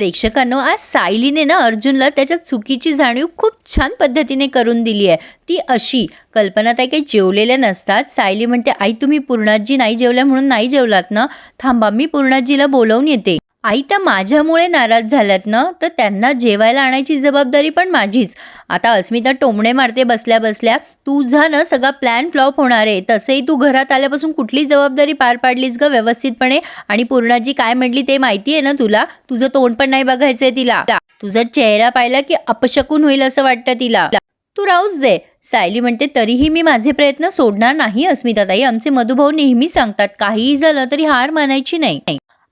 प्रेक्षकांनो आज सायलीने ना अर्जुनला त्याच्या चुकीची जाणीव खूप छान पद्धतीने करून दिली आहे. ती अशी कल्पना ताई काही जेवलेल्या नसतात. सायली म्हणते आई तुम्ही पूर्णाजी नाही जेवल्या म्हणून नाही जेवलात ना? थांबा मी पूर्णाजीला बोलवून येते. आई त्या माझ्यामुळे नाराज झाल्यात ना? तर त्यांना जेवायला आणायची जबाबदारी पण माझीच. आता अस्मिता टोमणे मारते बसल्या बसल्या तुझा ना सगळा प्लॅन फ्लॉप होणार आहे. तसंही तू घरात आल्यापासून कुठली जबाबदारी पार पाडलीस ग व्यवस्थितपणे? आणि पूर्णाजी काय म्हटली ते माहिती आहे ना तुला? तुझं तोंड पण नाही बघायचंय तिला. तुझा चेहरा पाहिला की अपशकून होईल असं वाटतं तिला. तू राहूच दे. सायली म्हणते तरीही मी माझे प्रयत्न सोडणार नाही अस्मिताताई. आमचे मधुभाऊ नेहमी सांगतात काहीही झालं तरी हार मानायची नाही.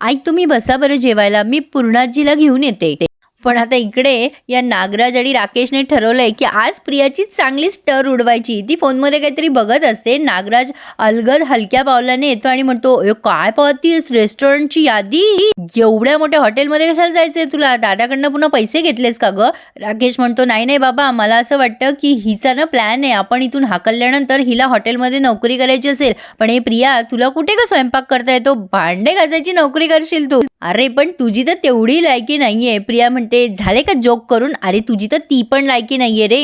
आई तुम्ही बसा बरं जेवायला. मी पूर्णाजीला घेऊन येते. पण आता इकडे या नागराज आणि राकेशने ठरवलंय की आज प्रियाची चांगलीच स्टर उडवायची. ती फोनमध्ये काहीतरी बघत असते. नागराज अलगद हलक्या पावलाने येतो आणि म्हणतो काय पाहतीस? रेस्टॉरंटची यादी? एवढ्या मोठ्या हॉटेलमध्ये कशाला जायचंय तुला? दादाकडनं पुन्हा पैसे घेतलेस का ग? राकेश म्हणतो नाही नाही बाबा मला असं वाटतं की हिचा ना प्लॅन आहे. आपण इथून हाकलल्यानंतर हिला हॉटेलमध्ये नोकरी करायची असेल. पण हे प्रिया तुला कुठे का स्वयंपाक करता येतो भांडे घासायची नोकरी करशील तू. अरे पण तुझी तर तेवढी लायकी नाहीये. प्रिया म्हणते झाले का जोक करून? अरे तुझी तर ती पण लायकी नाहीये रे.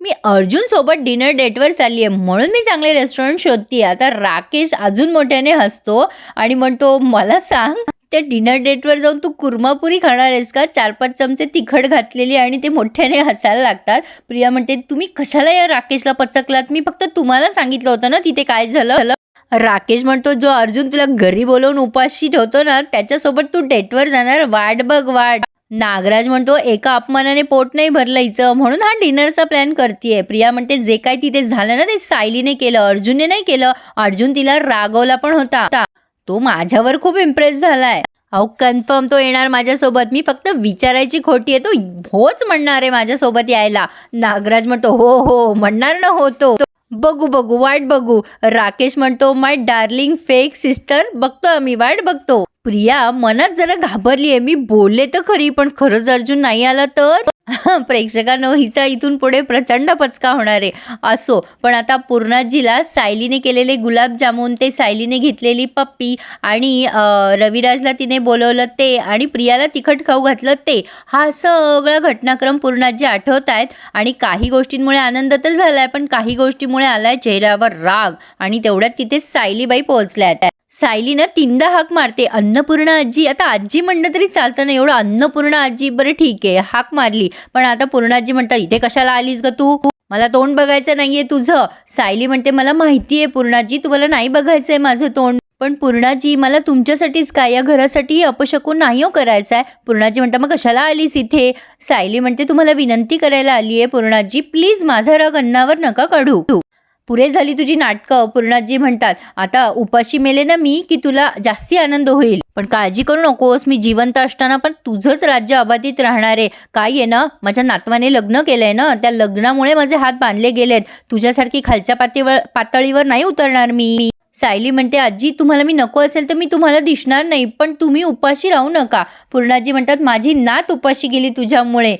मी अर्जुन सोबत डिनर डेटवर चालली आहे म्हणून मी चांगले रेस्टॉरंट शोधते आता राकेश अजून मोठ्याने हसतो आणि म्हणतो मला सांग त्या डिनर डेटवर जाऊन तू कुर्मापुरी खाणार आहेस का? चार पाच चमचे तिखट घातलेली आणि ते मोठ्याने हसायला लागतात. प्रिया म्हणते तुम्ही कशाला या राकेशला पचकलात? मी फक्त तुम्हाला सांगितलं होतं ना तिथे काय झालं? राकेश म्हणतो जो अर्जुन तुला घरी बोलवून उपाशी ठेवतो ना त्याच्यासोबत तू डेटवर जाणार. वाट बघ वाट. नागराज म्हणतो एका अपमानाने पोट नाही भरलं हिचं म्हणून हा डिनरचा प्लॅन करतीये. प्रिया म्हणते जे काय तिथे झालं ना ते सायलीने केलं अर्जुनने नाही केलं. अर्जुन तिला रागवला पण होता. तो माझ्यावर खूप इम्प्रेस झालाय. अहो कन्फर्म तो येणार माझ्यासोबत. मी फक्त विचारायची खोटी आहे. तो होच म्हणणार आहे माझ्यासोबत यायला. नागराज म्हणतो हो हो म्हणणार ना हो तो बघू बघू वाट बघू. राकेश म्हणतो माय डार्लिंग फेक सिस्टर बघतो आम्ही वाट बघतो. प्रिया मनात जरा घाबरली आहे मी बोलले तर खरी पण खरंच अर्जुन नाही आला तर? प्रेक्षकांनो हिचा इथून पुढे प्रचंड पचका होणार आहे. असो पण आता पूर्णाजीला सायलीने केलेले गुलाबजामुन ते सायलीने घेतलेली पप्पी आणि रविराजला तिने बोलवलं ते आणि प्रियाला तिखट खाऊ घातलं ते हा सगळा घटनाक्रम पूर्णाजी आठवत आहेत. आणि काही गोष्टींमुळे आनंद तर झालाय पण काही गोष्टीमुळे आलाय चेहऱ्यावर राग आणि तेवढ्यात तिथे सायलीबाई पोहोचल्या आहेत. सायलीनं तीनदा हाक मारते. अन्नपूर्णा आजी आता आजी म्हणणं तरी चालतं ना एवढं. अन्नपूर्णा आजी बरं ठीक आहे हाक मारली. पण आता पूर्णाजी म्हणतात इथे कशाला आलीस ग तू? मला तोंड बघायचं नाहीये तुझं. सायली म्हणते मला माहिती आहे पूर्णाजी तुम्हाला नाही बघायचंय माझं तोंड. पण पूर्णाजी मला तुमच्यासाठीच काय? या घरासाठी अपशकून नाही हो करायचं आहे पूर्णाजी म्हणता मग कशाला आलीस इथे? सायली म्हणते तुम्हाला विनंती करायला आली आहे पूर्णाजी प्लीज माझा राग अन्नावर नका काढू. पुरे झाली तुझी नाटकं पूर्णाजी म्हणतात. आता उपाशी मेले ना मी की तुला जास्ती आनंद होईल. पण काळजी करू नकोस मी जिवंत असताना पण तुझंच राज्य अबाधित राहणार आहे. काय आहे ना माझ्या नातवाने लग्न केलंय ना त्या लग्नामुळे माझे हात बांधले गेलेत. तुझ्यासारखी खालच्या पातळीवर पातळीवर नाही उतरणार मी. सायली म्हणते आजी तुम्हाला मी नको असेल तर मी तुम्हाला दिसणार नाही पण तुम्ही उपाशी राहू नका. पूर्णाजी म्हणतात माझी नात उपाशी गेली तुझ्यामुळे.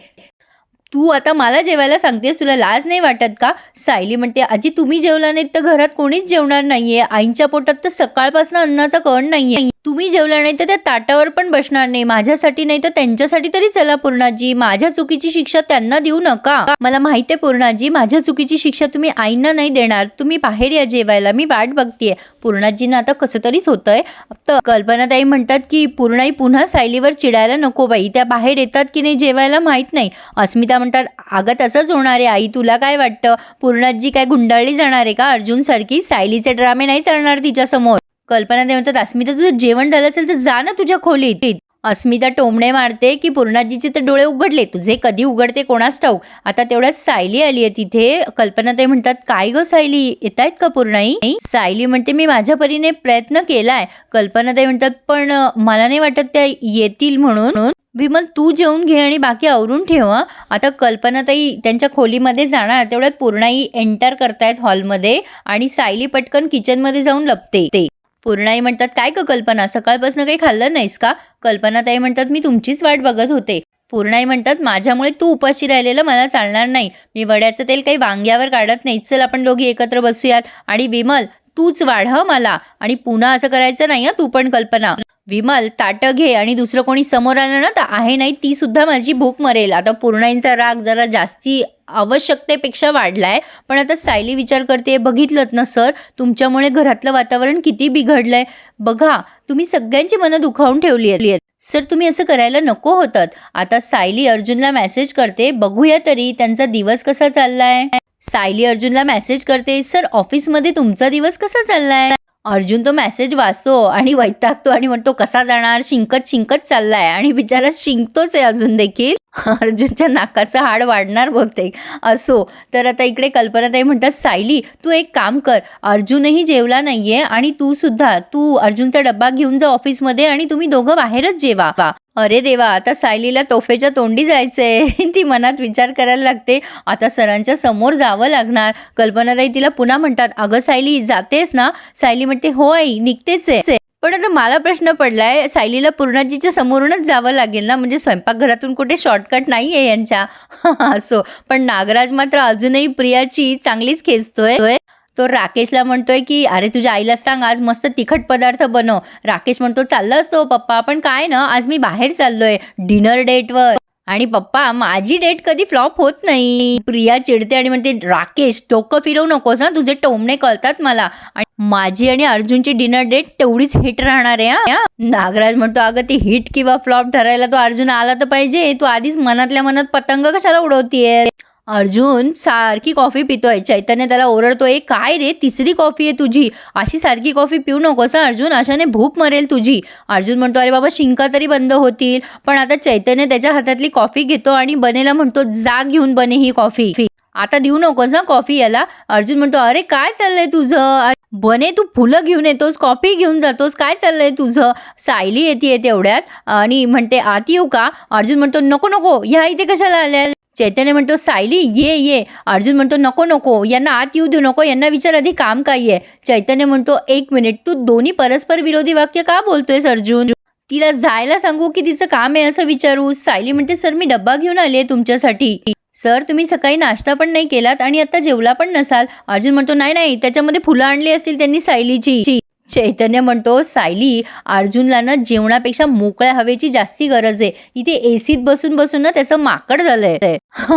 तू आता मला जेवायला सांगतेस तुला लाज नाही वाटत का? सायली म्हणते आजी तुम्ही जेवला नाहीत तर घरात कोणीच जेवणार नाहीये. आईंच्या पोटात तर सकाळपासून अन्नाचा कण नाहीये. तुम्ही जेवला नाही तर त्या ताटावर पण बसणार नाही. माझ्यासाठी नाही तर त्यांच्यासाठी तरी चला पूर्णाजी. माझ्या चुकीची शिक्षा त्यांना देऊ नका. मला माहिती आहे पूर्णाजी. माझ्या चुकीची शिक्षा तुम्ही आईंना नाही देणार. तुम्ही बाहेर या जेवायला. मी वाट बघतीये. पूर्णाजींना आता कसं तरीच होतंय. तर कल्पनाताई म्हणतात की पूर्णाई पुन्हा सायलीवर चिडायला नको बाई. त्या बाहेर येतात की नाही जेवायला माहीत नाही. अस्मिता म्हणतात अगं तसंच होणार आहे आई तुला काय वाटतं? पूर्णाजी काय गुंडाळली जाणार आहे का? अर्जुन सारखी सायलीचे ड्रामे नाही चालणार तिच्यासमोर. कल्पना ते म्हणतात अस्मिता तुझं जेवण झालं असेल तर जा ना तुझ्या खोलीत. अस्मिता टोमणे मारते की पूर्णाजीचे तर डोळे उघडले तुझे कधी उघडते कोणास ठाऊक? आता तेवढ्यात सायली आली आहे तिथे. कल्पना ते म्हणतात काय ग सायली? येत आहेत का पूर्णाई सायली म्हणते मी माझ्या परीने प्रयत्न केलाय. कल्पना ते म्हणतात पण मला नाही वाटत त्या येतील म्हणून. विमल तू जेवून घे आणि बाकी आवरून ठेव आता कल्पनाताई त्यांच्या खोलीमध्ये जाणार तेवढ्यात पूर्णाई एंटर करतायत हॉलमध्ये आणि सायली पटकन किचनमध्ये जाऊन लपते. ते पूर्णाई म्हणतात काय ग कल्पना सकाळपासून काही खाल्लं नाहीस का? कल्पनाताई म्हणतात मी तुमचीच वाट बघत होते. पूर्णाई म्हणतात माझ्यामुळे तू उपाशी राहिलेलं मला चालणार नाही. मी वड्याचं तेल काही वांग्यावर काढत नाही चल आपण दोघी एकत्र बसूयात. आणि विमल तूच वाढ मला. आणि पुन्हा असं करायचं नाही तू पण कल्पना. विमल ताटं घे आणि दुसरं कोणी समोर आलं ना तर आहे नाही ती सुद्धा माझी भूक मरेल. आता पूर्णाईंचा राग जरा जास्ती आवश्यकतेपेक्षा वाढला आहे पण आता सायली विचार करते बघितलंत ना सर? तुमच्यामुळे घरातलं वातावरण किती बिघडलंय? बघा तुम्ही सगळ्यांची मनं दुखावून ठेवली आहेत. सर तुम्ही असं करायला नको होतात. आता सायली अर्जुनला मेसेज करते बघूया तरी त्यांचा दिवस कसा चाललाय? सायली अर्जुनला मेसेज करते सर ऑफिसमध्ये तुमचा दिवस कसा चाललाय? अर्जुन तो मेसेज वाचतो आणि वैतागतो आणि म्हणतो कसा जाणार? शिंकत शिंकत चाललाय. आणि बिचारा शिंकतोच आहे अजून देखील. अर्जुनच्या नाकाचं हाड वाढणार बहुतेक. असो. तर आता इकडे कल्पनाताई म्हणतात सायली तू एक काम कर. अर्जुनही जेवला नाहीये आणि तू सुद्धा. तू अर्जुनचा डब्बा घेऊन जा ऑफिसमध्ये आणि तुम्ही दोघं बाहेरच जेवा. अरे देवा आता सायलीला तोफेच्या तोंडी जायचंय. ती मनात विचार करायला लागते. आता सरांच्या समोर जावं लागणार. कल्पनाताई तिला पुन्हा म्हणतात अगं सायली जातेस ना? सायली म्हणते हो आई निघतेच आहे. पण आता मला प्रश्न पडलाय सायलीला पूर्णाजीच्या समोरूनच जावं लागेल ना? म्हणजे स्वयंपाकघरातून कुठे शॉर्टकट नाही आहे यांच्या? असो. पण नागराज मात्र अजूनही प्रियाची चांगलीच खेचतोय. तो राकेशला म्हणतोय की अरे तुझ्या आईला सांग आज मस्त तिखट पदार्थ बनव. राकेश म्हणतो चाललं असतो पप्पा. पण काय ना आज मी बाहेर चाललोय डिनर डेटवर आणि पप्पा माझी डेट कधी फ्लॉप होत नाही. प्रिया चिडते आणि म्हणते राकेश डोकं फिरवू नकोस ना तुझे टोमणे कळतात मला. आणि माझी आणि अर्जुनची डिनर डेट तेवढीच हिट राहणार आहे हा. नागराज म्हणतो अगं ती हिट किंवा फ्लॉप ठरायला तो अर्जुन आला तर पाहिजे. तू आधीच मनातल्या मनात पतंग कशाला उडवतीये अर्जुन सारखी कॉफी पितोय. चैतन्य त्याला ओरडतोय काय रे तिसरी कॉफी आहे तुझी. अशी सारखी कॉफी पिऊ नकोस हं, अर्जुन. अशाने भूक मरेल तुझी. अर्जुन म्हणतो अरे बाबा शिंका तरी बंद होतील. पण आता चैतन्य त्याच्या हातातली कॉफी घेतो आणि बनेला म्हणतो जा घेऊन बने ही कॉफी आता देऊ नकोस हं कॉफी याला. अर्जुन म्हणतो अरे काय चाललंय तुझं? बने तू फुलं घेऊन येतोस कॉफी घेऊन जातोस काय चाललंय तुझं? सायली येते तेवढ्यात. आणि म्हणते आत येऊ का? अर्जुन म्हणतो नको नको ह्या इथे कशाला आल्या चैतन्य म्हणतो सायली ये ये. अर्जुन म्हणतो नको नको यांना आत येऊ देऊ नको यांना विचार आधी काम काय आहे चैतन्य म्हणतो एक मिनिट तू दोन्ही परस्पर विरोधी वाक्य का बोलतोयस अर्जुन? तिला जायला सांगू की तिचं काम आहे असं विचारू. सायली म्हणते सर मी डब्बा घेऊन आले तुमच्यासाठी. सर तुम्ही सकाळी नाश्ता पण नाही केलात आणि आता जेवला पण नसाल. अर्जुन म्हणतो नाही नाही त्याच्यामध्ये फुलं आणली असतील त्यांनी सायलीची. चैतन्य म्हणतो सायली अर्जुनला ना जेवणापेक्षा मोकळ्या हवेची जास्ती गरज आहे. इथे एसीत बसून बसून ना त्याचं माकड झालंय.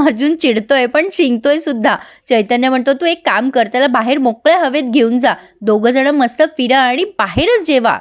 अर्जुन चिडतोय पण शिंकतोय सुद्धा. चैतन्य म्हणतो तू एक काम कर त्याला बाहेर मोकळ्या हवेत घेऊन जा. दोघं जण मस्त फिरा आणि बाहेरच जेवा.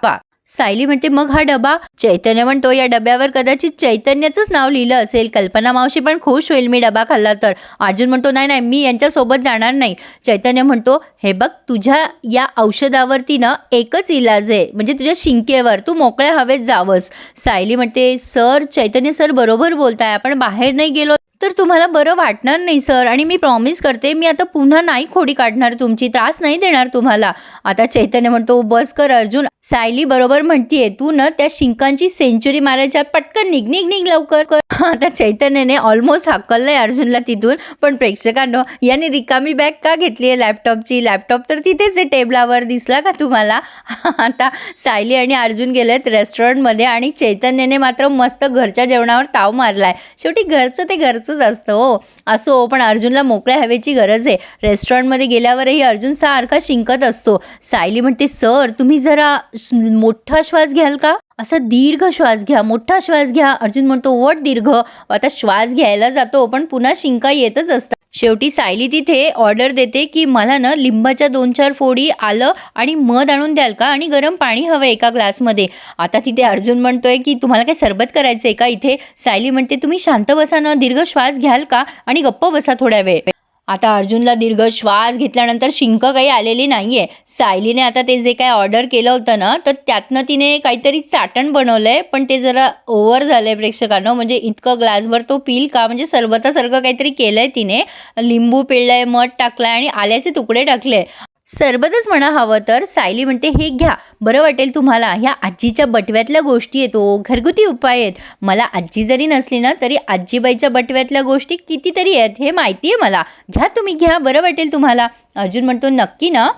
सायली म्हणते मग हा डबा? चैतन्य म्हणतो या डब्यावर कदाचित चैतन्याचंच नाव लिहिलं असेल. कल्पना मावशी पण खुश होईल मी डबा खाल्ला तर. अर्जुन म्हणतो नाही नाही मी यांच्यासोबत जाणार नाही. चैतन्य म्हणतो हे बघ तुझ्या या औषधावरती ना एकच इलाज आहे. म्हणजे तुझ्या शिंकेवर तू मोकळ्या हवेत जावंस. सायली म्हणते सर चैतन्य सर बरोबर बोलताय. आपण बाहेर नाही गेलो तर तुम्हाला बरं वाटणार नाही सर. आणि मी प्रॉमिस करते मी आता पुन्हा नाही खोडी काढणार तुमची त्रास नाही देणार तुम्हाला. आता चैतन्य म्हणतो बस कर अर्जुन. सायली बरोबर म्हणतीये तू ना त्या शिंकांची सेंचुरी मारायच्या पटकन निघ निघ निघ लवकर. कर आता चैतन्यने ऑलमोस्ट हाकललंय अर्जुनला तिथून. पण प्रेक्षकांनो याने रिकामी बॅग का घेतली आहे लॅपटॉपची लॅपटॉप तर तिथेच आहे टेबलावर दिसला का तुम्हाला? आता सायली आणि अर्जुन गेलेत रेस्टॉरंटमध्ये आणि चैतन्यने मात्र मस्त घरच्या जेवणावर ताव मारलाय. शेवटी घरचं ते घरचंच असतं हो. असो पण अर्जुनला मोकळ्या हवेची गरज आहे. रेस्टॉरंटमध्ये गेल्यावरही अर्जुन सारखा शिंकत असतो. सायली म्हणते सर तुम्ही जरा मोठं मोठा श्वास घ्याल का? असा दीर्घ श्वास घ्या. मोठा श्वास घ्या. अर्जुन म्हणतो वट दीर्घ. आता श्वास घ्यायला जातो पण पुन्हा शिंका येतच असतात. शेवटी सायली तिथे ऑर्डर देते की मला ना लिंबाच्या दोन चार फोडी आलं आणि मध आणून द्याल का? आणि गरम पाणी हवं एका ग्लासमध्ये. आता तिथे अर्जुन म्हणतोय की तुम्हाला काय सरबत करायचं आहे का इथे? सायली म्हणते तुम्ही शांत बसा ना. दीर्घ श्वास घ्याल का? आणि गप्प बसा थोड्या वेळ. आता अर्जुनला दीर्घ श्वास घेतल्यानंतर शिंक काही आलेली नाही आहे सायलीने आता ते जे काय ऑर्डर केलं होतं ना तर त्यातनं तिने काहीतरी चाटण बनवलं आहे पण ते जरा ओव्हर आहे प्रेक्षकांना. म्हणजे इतकं ग्लासभर तो पील का म्हणजे सरबतासारखं काहीतरी केलं आहे तिने. लिंबू पिळलं आहे मध टाकलं आहे आणि आल्याचे तुकडे टाकले. सरबतच म्हणा हवं तर सायली म्हणते हे घ्या बरं वाटेल तुम्हाला. ह्या आजीच्या बटव्यातल्या गोष्टी येतो घरगुती उपाय आहेत. मला आजी जरी नसली ना तरी आजीबाईच्या बटव्यातल्या गोष्टी कितीतरी आहेत हे माहिती आहे मला. घ्या तुम्ही घ्या बरं वाटेल तुम्हाला. अर्जुन म्हणतो नक्की ना.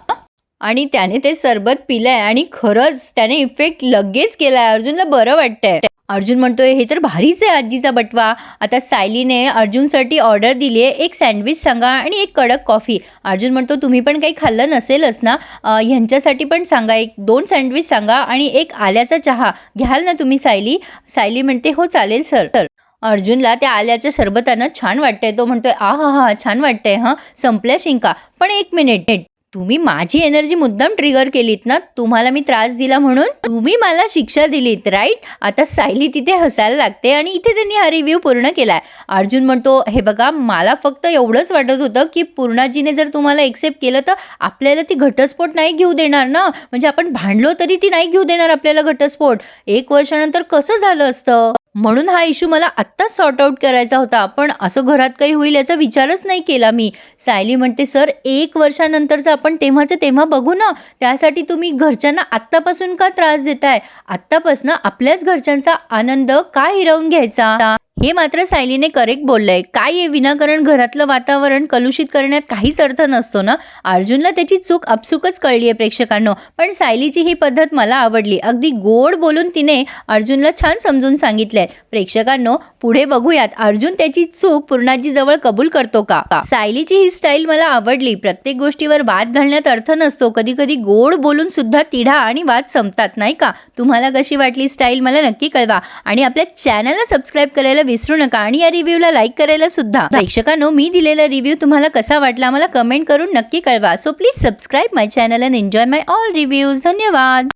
आणि त्याने ते सरबत पिलंय आणि खरंच त्याने इफेक्ट लगेच केलाय. अर्जुनला बरं वाटतंय. अर्जुन म्हणतोय हे तर भारीच आहे आजीचा बटवा. आता सायलीने अर्जुनसाठी ऑर्डर दिली आहे एक सँडविच सांगा आणि एक कडक कॉफी. अर्जुन म्हणतो तुम्ही पण काही खाल्लं नसेलच ना? ह्यांच्यासाठी पण सांगा एक दोन सँडविच सांगा आणि एक आल्याचा चहा. घ्याल ना तुम्ही सायली? सायली म्हणते हो चालेल सर. तर अर्जुनला त्या आल्याच्या सरबतानं छान वाटतंय. तो म्हणतोय आ हा हा छान वाटतंय हां. संपल्या शिंका. पण एक मिनिट. तुम्ही माझी एनर्जी मुद्दाम ट्रिगर केलीत ना तुम्हाला मी त्रास दिला म्हणून? तुम्ही मला शिक्षा दिलीत राईट आता सायली तिथे हसायला लागते आणि इथे त्यांनी हा रिव्ह्यू पूर्ण केलाय. अर्जुन म्हणतो हे बघा मला फक्त एवढंच वाटत होतं की पूर्णाजीने जर तुम्हाला एक्सेप्ट केलं तर आपल्याला ती घटस्फोट नाही घेऊ देणार ना? म्हणजे आपण भांडलो तरी ती नाही घेऊ देणार आपल्याला घटस्फोट. एक वर्षानंतर कसं झालं असतं? म्हणून हा इश्यू मला आत्ताच सॉर्ट आउट करायचा होता. पण असं घरात काही होईल याचा विचारच नाही केला मी. सायली म्हणते सर एक वर्षानंतरचं आपण तेव्हाचं तेव्हा बघू ना. त्यासाठी तुम्ही घरच्यांना आत्तापासून का त्रास देताय? आत्तापासून आपल्याच घरच्यांचा आनंद का हिरावून घ्यायचा? हे मात्र सायलीने करेक्ट बोललंय. काय आहे विनाकारण घरातलं वातावरण कलुषित करण्यात काहीच अर्थ नसतो ना? अर्जुनला त्याची चूक अपसुकच कळली आहे प्रेक्षकांनो. पण सायलीची ही पद्धत मला आवडली. अगदी गोड बोलून तिने अर्जुनला छान समजून सांगितलंय. प्रेक्षकांनो पुढे बघूयात. अर्जुन त्याची चूक पूर्णाजी जवळ कबूल करतो का? सायलीची ही स्टाईल मला आवडली. प्रत्येक गोष्टीवर वाद घालण्यात अर्थ नसतो. कधी कधी गोड बोलून सुद्धा तिढा आणि वाद संपतात नाही का? तुम्हाला कशी वाटली स्टाईल मला नक्की कळवा. आणि आपल्या चॅनलला सबस्क्राईब करायला विसरू नका आणि या रिव्ह्यूला लाईक करायला सुद्धा. प्रेक्षकांनो मी दिलेला रिव्ह्यू तुम्हाला कसा वाटला मला कमेंट करून नक्की कळवा. So please subscribe my channel and enjoy my all reviews धन्यवाद.